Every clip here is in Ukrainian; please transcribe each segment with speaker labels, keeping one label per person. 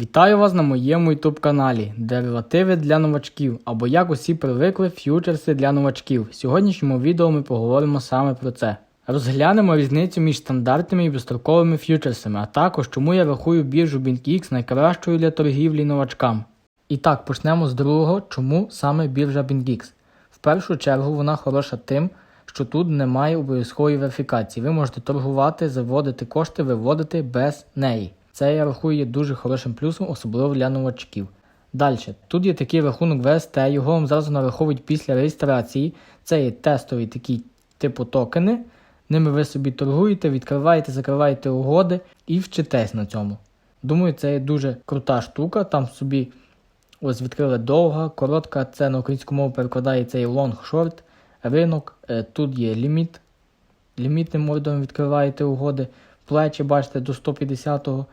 Speaker 1: Вітаю вас на моєму YouTube каналі Деривативи для новачків або як усі привикли ф'ючерси для новачків. В сьогоднішньому відео ми поговоримо саме про це. Розглянемо різницю між стандартними і безстроковими ф'ючерсами, а також чому я рахую біржу BINKX найкращою для торгівлі новачкам. І так, почнемо з другого, чому саме біржа BINKX. В першу чергу вона хороша тим, що тут немає обов'язкової верифікації. Ви можете торгувати, заводити кошти, виводити без неї. Це я рахую дуже хорошим плюсом, особливо для новачків. Далі, тут є такий рахунок ВСТ, його вам зразу нараховують після реєстрації. Це є тестові такі типу токени. Ними ви собі торгуєте, відкриваєте, закриваєте угоди і вчитесь на цьому. Думаю, це є дуже крута штука. Там собі ось відкрили довга, коротка, це на українську мову перекладається і short, ринок. Е, Тут є ліміт. Лімітним ордером відкриваєте угоди, плечі бачите до 150-го.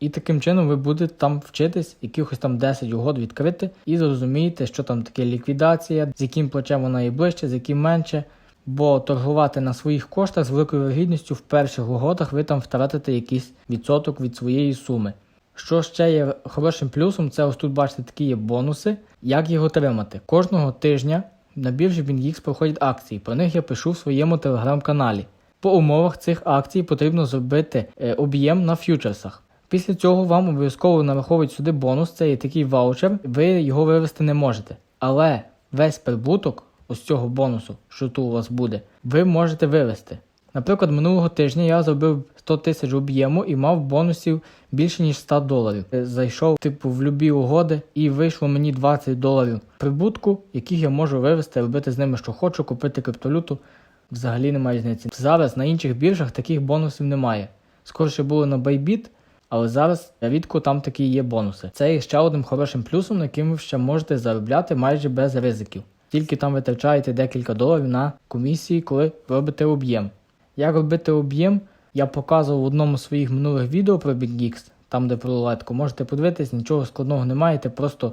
Speaker 1: І таким чином ви будете там вчитись, якихось там 10 угод відкрити, і зрозумієте, що там таке ліквідація, з яким плечем вона є ближче, з яким менше. Бо торгувати на своїх коштах з великою вірогідністю в перших угодах ви там втратите якийсь відсоток від своєї суми. Що ще є хорошим плюсом, це ось тут бачите такі є бонуси. Як їх отримати? Кожного тижня на біржі BingX проходять акції. Про них я пишу в своєму телеграм-каналі. По умовах цих акцій потрібно зробити е, об'єм на ф'ючерсах. Після цього вам обов'язково нараховують сюди бонус, це є такий ваучер, ви його вивести не можете. Але весь прибуток ось цього бонусу, що тут у вас буде, ви можете вивести. Наприклад, минулого тижня я зробив 100 тисяч об'єму і мав бонусів більше ніж 100 доларів. Е, Зайшов типу в любі угоди і вийшло мені 20 доларів прибутку, яких я можу вивести, робити з ними, що хочу, купити криптовалюту. Взагалі немає різниці. Зараз на інших біржах таких бонусів немає. Скорше було на Bybit, але зараз рідко там такі є бонуси. Це є ще одним хорошим плюсом, на яким ви ще можете заробляти майже без ризиків. Тільки там витрачаєте декілька доларів на комісії, коли робите об'єм. Як робити об'єм, я показував в одному з своїх минулих відео про BitGeeks, там де про рулетку. Можете подивитись, нічого складного не маєте, просто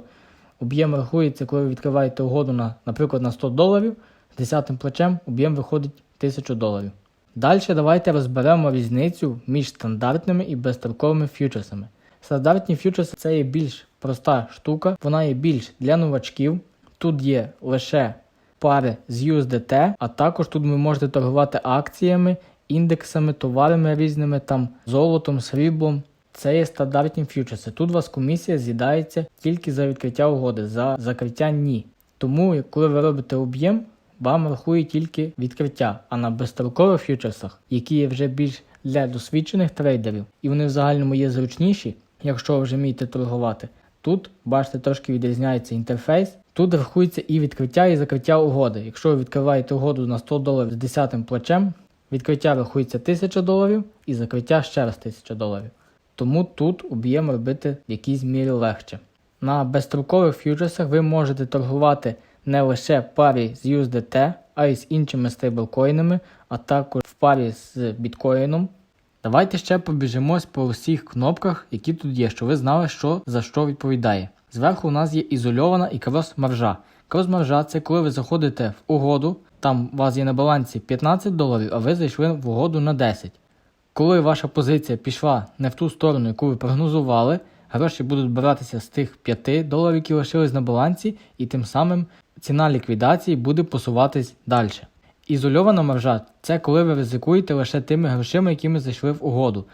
Speaker 1: об'єм рахується, коли ви відкриваєте угоду на, наприклад, на 100 доларів, з 10 плечем об'єм виходить 1000 доларів. Далі давайте розберемо різницю між стандартними і безстроковими ф'ючерсами. Стандартні ф'ючерси це є більш проста штука, вона є більш для новачків. Тут є лише пари з USDT, а також тут ви можете торгувати акціями, індексами, товарами різними, там золотом, сріблом. Це є стандартні ф'ючерси. Тут у вас комісія з'їдається тільки за відкриття угоди, за закриття ні. Тому, коли ви робите об'єм, вам рахує тільки відкриття, а на безстрокових ф'ючерсах, які є вже більш для досвідчених трейдерів, і вони в загальному є зручніші, якщо ви вже вмієте торгувати. Тут, бачите, трошки відрізняється інтерфейс. Тут рахується і відкриття, і закриття угоди. Якщо ви відкриваєте угоду на 100 доларів з 10 плечем, відкриття рахується 1000 доларів і закриття ще раз 1000 доларів. Тому тут об'єм робити в якійсь мірі легше. На безстрокових ф'ючерсах ви можете торгувати не лише в парі з USDT, а й з іншими стейблкоїнами, а також в парі з біткоїном. Давайте ще побіжимось по усіх кнопках, які тут є, щоб ви знали, що за що відповідає. Зверху у нас є ізольована і крос-маржа. Крос-маржа це коли ви заходите в угоду, там у вас є на балансі 15 доларів, а ви зайшли в угоду на 10. Коли ваша позиція пішла не в ту сторону, яку ви прогнозували, гроші будуть братися з тих 5 доларів, які лишились на балансі, і тим самим ціна ліквідації буде посуватись далі. Ізольована маржа це коли ви ризикуєте лише тими грошима, якими зайшли в угоду.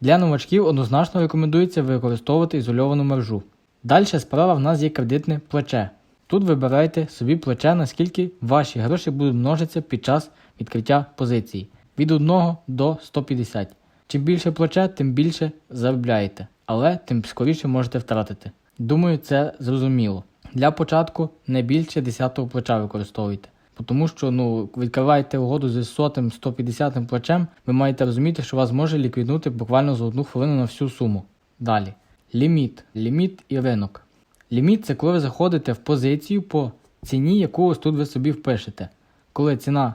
Speaker 1: Для новачків однозначно рекомендується використовувати ізольовану маржу. Далі справа в нас є кредитне плече. Тут вибирайте собі плече, наскільки ваші гроші будуть множитися під час відкриття позиції від 1 до 150. Чим більше плече, тим більше заробляєте, але тим скоріше можете втратити. Думаю, це зрозуміло. Для початку не більше 10-го плеча використовуйте. Тому що ну, відкриваєте угоду зі 100-150 плечем, ви маєте розуміти, що вас може ліквіднути буквально за одну хвилину на всю суму. Далі. Ліміт. Ліміт і ринок. Ліміт це коли ви заходите в позицію по ціні, яку ось тут ви собі впишете. Коли ціна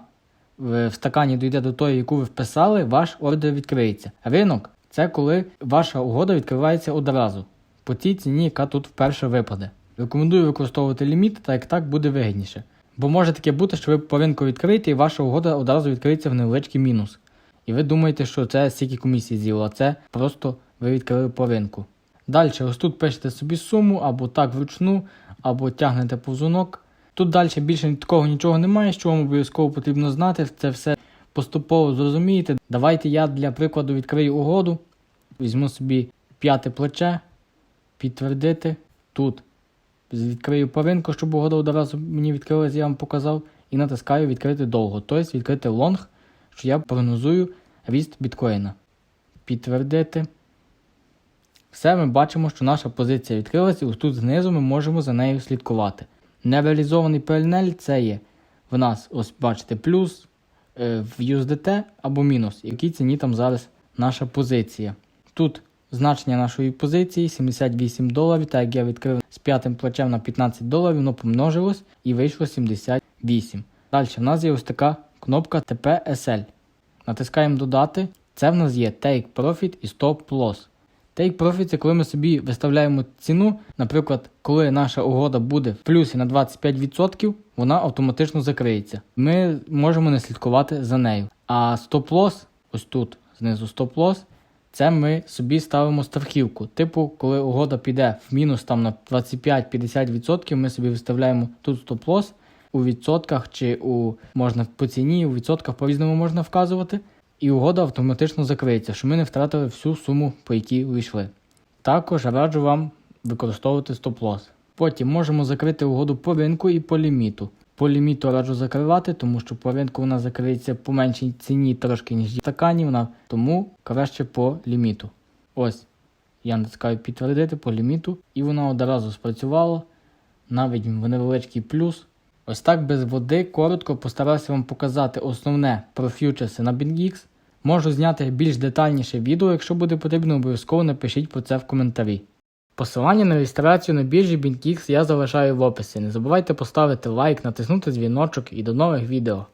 Speaker 1: в стакані дійде до тої, яку ви вписали, ваш ордер відкриється. Ринок це коли ваша угода відкривається одразу по тій ціні, яка тут вперше випаде. Рекомендую використовувати ліміт, так як так буде вигідніше. Бо може таке бути, що ви по ринку відкриєте і ваша угода одразу відкриється в невеличкий мінус. І ви думаєте, що це стільки комісії з'їло, а це просто ви відкрили по ринку. Далі, ось тут пишете собі суму, або так вручну, або тягнете повзунок. Тут далі більше такого нічого немає, що вам обов'язково потрібно знати. Це все поступово зрозумієте. Давайте я для прикладу відкрию угоду. Візьму собі п'яте плече, підтвердити. Тут відкрию паринку, щоб угода одразу мені відкрилась, я вам показав. І натискаю відкрити довго, тобто відкрити лонг, що я прогнозую ріст біткоїна. Підтвердити. Все, ми бачимо, що наша позиція відкрилася, і ось тут знизу ми можемо за нею слідкувати. Нереалізований PLNL це є в нас, ось бачите, плюс е, в USDT або мінус, якій ціні там зараз наша позиція. Тут значення нашої позиції 78 доларів, так як я відкрив з п'ятим плечем на 15 доларів, воно помножилось і вийшло 78. Далі в нас є ось така кнопка TPSL. Натискаємо додати. Це в нас є Take Profit і Stop Loss. Take Profit це коли ми собі виставляємо ціну. Наприклад, коли наша угода буде в плюсі на 25%, вона автоматично закриється. Ми можемо не слідкувати за нею. А Stop Loss, ось тут знизу Stop Loss, це ми собі ставимо страхівку. Типу, коли угода піде в мінус там на 25-50%, ми собі виставляємо тут Stop Loss у відсотках чи у можна по ціні, у відсотках по-різному можна вказувати. І угода автоматично закриється, що ми не втратили всю суму, по якій вийшли. Також раджу вам використовувати стоп-лосс. Потім можемо закрити угоду по ринку і по ліміту. По ліміту раджу закривати, тому що по ринку вона закриється по меншій ціні трошки, ніж в стакані, вона тому краще по ліміту. Ось, я натискаю підтвердити по ліміту, і вона одразу спрацювала. Навіть в невеличкий плюс. Ось так без води коротко постарався вам показати основне про фьючерси на BingX. Можу зняти більш детальніше відео, якщо буде потрібно, обов'язково напишіть про це в коментарі. Посилання на реєстрацію на біржі BingX я залишаю в описі. Не забувайте поставити лайк, натиснути дзвіночок і до нових відео.